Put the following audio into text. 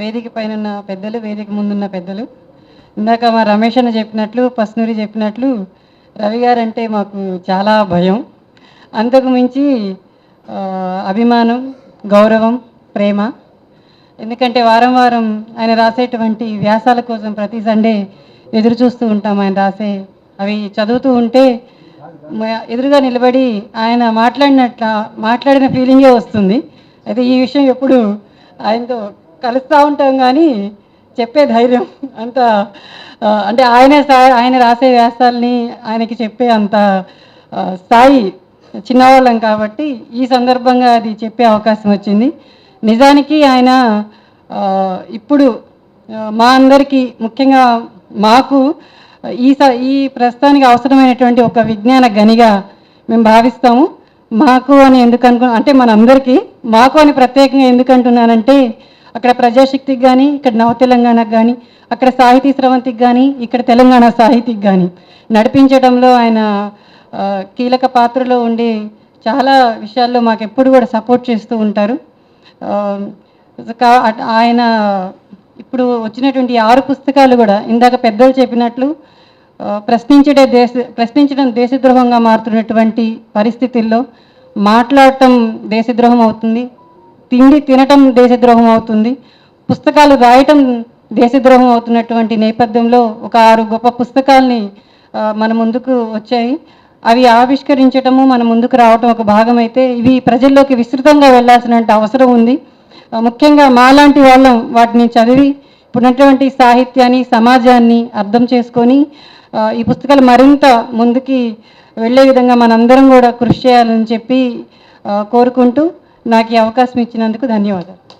వేదిక పైన ఉన్న పెద్దలు వేదిక ముందున్న పెద్దలు. ఇందాక మా రమేష్ అన్న చెప్పినట్లు పస్నూరి చెప్పినట్లు రవి గారు అంటే మాకు చాలా భయం. అంతకు మించి అభిమానం గౌరవం ప్రేమ. ఎందుకంటే వారం వారం ఆయన రాసేటువంటి వ్యాసాల కోసం ప్రతి సండే ఎదురు చూస్తూ ఉంటాం ఆయన రాసే. అవి చదువుతూ ఉంటే ఎదురుగా నిలబడి ఆయన మాట్లాడినట్ల మాట్లాడిన ఫీలింగే వస్తుంది. అయితే ఈ విషయం ఎప్పుడు ఆయనతో కలుస్తూ ఉంటాం కానీ చెప్పే ధైర్యం అంత అంటే ఆయన స్థాయి ఆయన రాసే వ్యాసాలని ఆయనకి చెప్పే అంత స్థాయి చిన్నవాళ్ళం కాబట్టి ఈ సందర్భంగా అది చెప్పే అవకాశం వచ్చింది. నిజానికి ఆయన ఇప్పుడు మా అందరికీ ముఖ్యంగా మాకు ఈ స ఈ ప్రస్తుతానికి అవసరమైనటువంటి ఒక విజ్ఞాన గనిగా మేము భావిస్తాము. మాకు అని ఎందుకు అనుకు అంటే మనందరికీ మాకు అని ప్రత్యేకంగా ఎందుకు అంటున్నానంటే అక్కడ ప్రజాశక్తికి కానీ ఇక్కడ నవ తెలంగాణకు కానీ అక్కడ సాహితీ స్రవంతికి కానీ ఇక్కడ తెలంగాణ సాహితీకి కానీ నడిపించడంలో ఆయన కీలక పాత్రలో ఉండి చాలా విషయాల్లో మాకు ఎప్పుడు కూడా సపోర్ట్ చేస్తూ ఉంటారు. కా- ఆయన ఇప్పుడు వచ్చినటువంటి ఆరు పుస్తకాలు కూడా ఇందాక పెద్దలు చెప్పినట్లు ప్రశ్నించడే దేశ ప్రశ్నించడం దేశద్రోహంగా మారుతున్నటువంటి పరిస్థితుల్లో మాట్లాడటం దేశద్రోహం అవుతుంది. తిండి తినటం దేశద్రోహం అవుతుంది. పుస్తకాలు రాయటం దేశద్రోహం అవుతున్నటువంటి నేపథ్యంలో ఒక ఆరు గొప్ప పుస్తకాల్ని మన ముందుకు వచ్చాయి. అవి ఆవిష్కరించటము మన ముందుకు రావటం ఒక భాగమైతే ఇవి ప్రజల్లోకి విస్తృతంగా వెళ్ళాల్సిన అవసరం ఉంది. ముఖ్యంగా మాలాంటి వాళ్ళం వాటిని చదివి ఇప్పుడున్నటువంటి సాహిత్యాన్ని సమాజాన్ని అర్థం చేసుకొని ఈ పుస్తకాలు మరింత ముందుకి వెళ్ళే విధంగా మనందరం కూడా కృషి చేయాలని చెప్పి కోరుకుంటూ నాకు ఈ అవకాశం ఇచ్చినందుకు ధన్యవాదాలు.